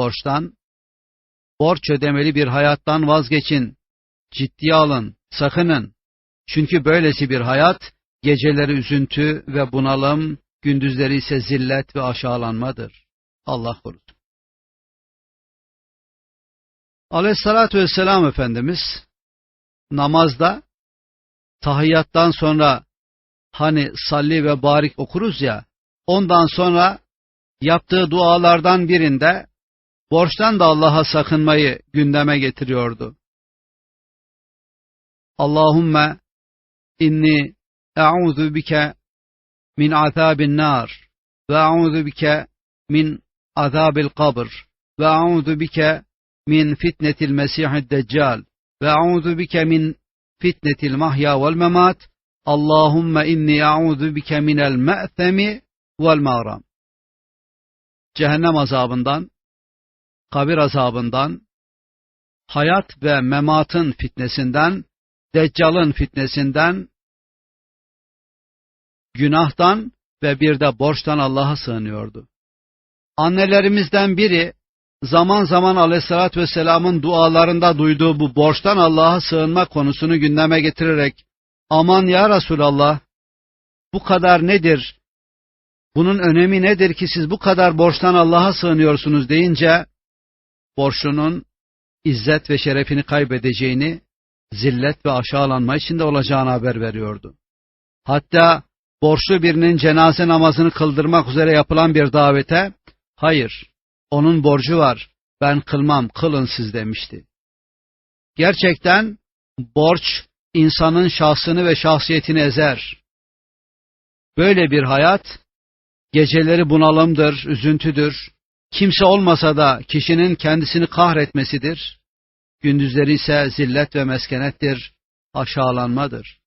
borçtan, borç ödemeli bir hayattan vazgeçin, ciddiye alın, sakının. Çünkü böylesi bir hayat, geceleri üzüntü ve bunalım, gündüzleri ise zillet ve aşağılanmadır. Allah korusun. Aleyhissalatü vesselam Efendimiz, namazda, tahiyyattan sonra, hani salli ve barik okuruz ya, ondan sonra yaptığı dualardan birinde borçtan da Allah'a sakınmayı gündeme getiriyordu. Allahümme inni e'udhu bike min azabin nar ve e'udhu bike min azabil kabr ve e'udhu bike min fitnetil mesihid deccal ve e'udhu bike min fitnetil mahya vel memat Allahümme inni e'udhu bike minel me'themi vel mağram cehennem azabından, kabir azabından, hayat ve mematın fitnesinden, deccalın fitnesinden, günahtan ve bir de borçtan Allah'a sığınıyordu. Annelerimizden biri zaman zaman aleyhissalatü vesselamın dualarında duyduğu bu borçtan Allah'a sığınma konusunu gündeme getirerek aman ya Resulallah bu kadar nedir bunun önemi nedir ki siz bu kadar borçtan Allah'a sığınıyorsunuz deyince borçlunun izzet ve şerefini kaybedeceğini, zillet ve aşağılanma içinde olacağını haber veriyordu. Hatta borçlu birinin cenaze namazını kıldırmak üzere yapılan bir davete, hayır, onun borcu var, ben kılmam, kılın siz demişti. Gerçekten borç insanın şahsını ve şahsiyetini ezer. Böyle bir hayat Geceleri bunalımdır, üzüntüdür. Kimse olmasa da kişinin kendisini kahretmesidir. Gündüzleri ise zillet ve meskenettir, aşağılanmadır.